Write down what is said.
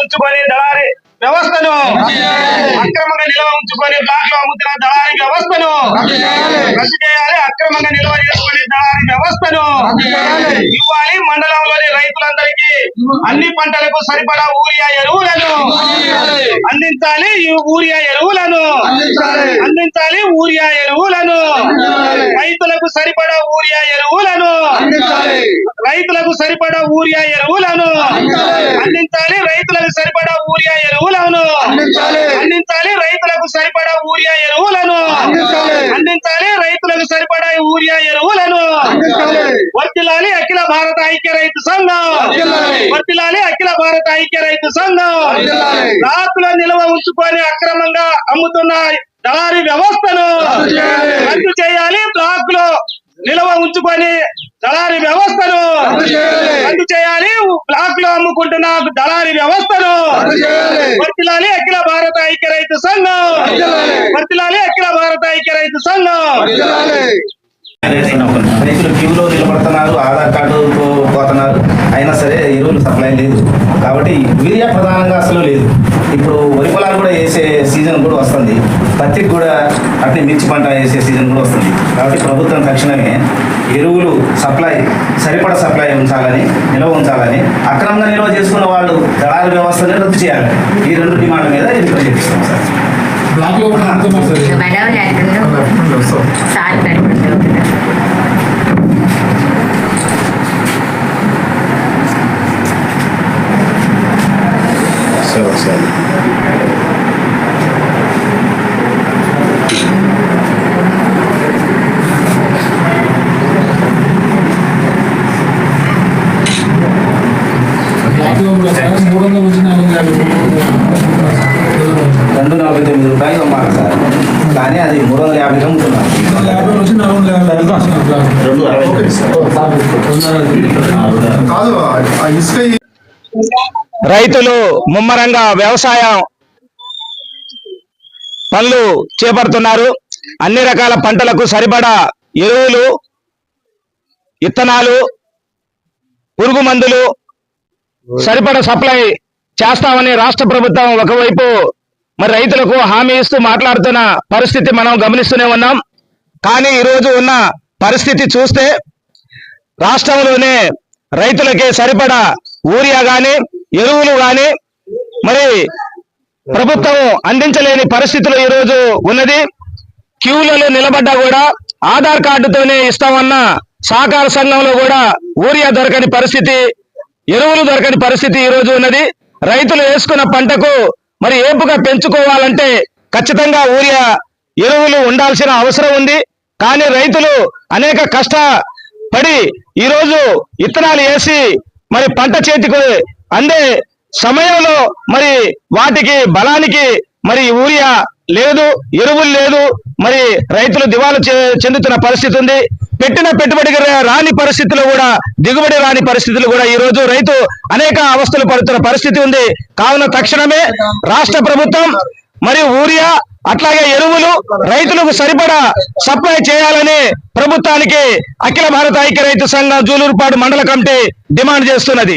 ఉంచుకొని దళారి వ్యవస్థను అక్రమంగా నిల్వ ఉంచుకొని బ్లాక్లో అమ్ముతున్న దళారి వ్యవస్థను రద్దు చేయాలి అక్రమంగా నిల్వ చేసుకునే దళారి వ్యవస్థను ఇవ్వాలి. మండలంలోని రైతులందరికీ అన్ని పంటలకు సరిపడా ఊరియా ఎరువులను అందించాలి. ఊరియా ఎరువులను ఊరియా ఎరువులను. రైతులకు సరిపడా ఊరియా ఎరువులను. రైతులకు సరిపడా ఊరియా ఎరువులను. అందించాలి. రైతులకు సరిపడా ఊరియా ఎరువులను. అందించాలి. రైతులకు సరిపడా ఊరియా ఎరువులను. అందించాలి. రైతులకు సరిపడా ఊరియా ఎరువులను. వర్తిల్లాలి అఖిల భారత ఐక్య రైతు సంఘం. వర్తిల్లాలి అఖిల భారత ఐక్య రైతు సంఘం. రాతుల నిల్వ ఉంచుకొని అక్రమంగా అమ్ముతున్న దళారీ వ్యవస్థను రద్దు చేయాలి. బ్లాక్లో నిల్వ ఉంచుకొని దళారీ వ్యవస్థను రద్దు చేయాలి. బ్లాక్లో అమ్ముకుంటున్న దళారీ వ్యవస్థను వర్తిల్లాలి అఖిల భారత ఐక్య రైతు సంఘం వర్తిల్లాలి అఖిల భారత ఐక్య రైతు సంఘం రైతులు క్యూలో నిలబడుతున్నారు. ఆధార్ కార్డు పోతున్నారు అయినా సరే ఎరువులు సప్లై లేదు కాబట్టి యూరియా ప్రధానంగా అసలు లేదు ఇప్పుడు వరి పొలాలు కూడా వేసే సీజన్ కూడా వస్తుంది. పత్తికి కూడా అట్నే మిర్చి పంట వేసే సీజన్ కూడా వస్తుంది. కాబట్టి ప్రభుత్వం తక్షణమే ఎరువులు సప్లై సరిపడ సప్లై ఉంచాలని నిల్వ ఉంచాలని అక్రమంగా నిల్వ చేసుకున్న వాళ్ళు దళాల వ్యవస్థని రద్దు చేయాలి. ఈ రెండు డిమాండ్ల మీద ఎన్నికలు చేపిస్తాం సార్. బ్లాక్ రైతులు ముమ్మరంగా వ్యవసాయం పనులు చేపడుతున్నారు. అన్ని రకాల పంటలకు సరిపడా ఎరువులు ఇత్తనాలు పురుగు మందులు సరిపడా సప్లై చేస్తామని రాష్ట్ర ప్రభుత్వం ఒకవైపు మరి రైతులకు హామీ ఇస్తూ మాట్లాడుతున్న పరిస్థితి మనం గమనిస్తూనే ఉన్నాం. కానీ ఈరోజు ఉన్న పరిస్థితి చూస్తే రాష్ట్రంలోనే రైతులకి సరిపడా ఊరియా కానీ ఎరువులు కానీ మరి ప్రభుత్వం అందించలేని పరిస్థితులు ఈరోజు ఉన్నది. క్యూలలో నిలబడ్డా కూడా ఆధార్ కార్డుతోనే ఇస్తామన్న సహకార సంఘంలో కూడా ఊరియా దొరకని పరిస్థితి ఎరువులు దొరకని పరిస్థితి ఈ రోజు ఉన్నది. రైతులు వేసుకున్న పంటకు మరి ఏపుగా పెంచుకోవాలంటే ఖచ్చితంగా ఊరియా ఎరువులు ఉండాల్సిన అవసరం ఉంది. కానీ రైతులు అనేక కష్టపడి ఈ రోజు ఇత్తనాలు వేసి మరి పంట చేతికి అందే సమయంలో మరి వాటికి బలానికి మరి యూరియా లేదు ఎరువులు లేదు మరి రైతులు దివాలు చె- చెందుతున్న పరిస్థితి ఉంది. పెట్టిన పెట్టుబడికి రాని పరిస్థితులు కూడా దిగుబడి రాని పరిస్థితులు కూడా ఈ రోజు రైతు అనేక అవస్థలు పడుతున్న పరిస్థితి ఉంది. కావున తక్షణమే రాష్ట్ర ప్రభుత్వం మరియు ఊరియా అట్లాగే ఎరువులు రైతులకు సరిపడా సప్లై చేయాలని ప్రభుత్వానికి అఖిల భారత ఐక్య రైతు సంఘం జూలూరుపాడు మండల కమిటీ డిమాండ్ చేస్తున్నది.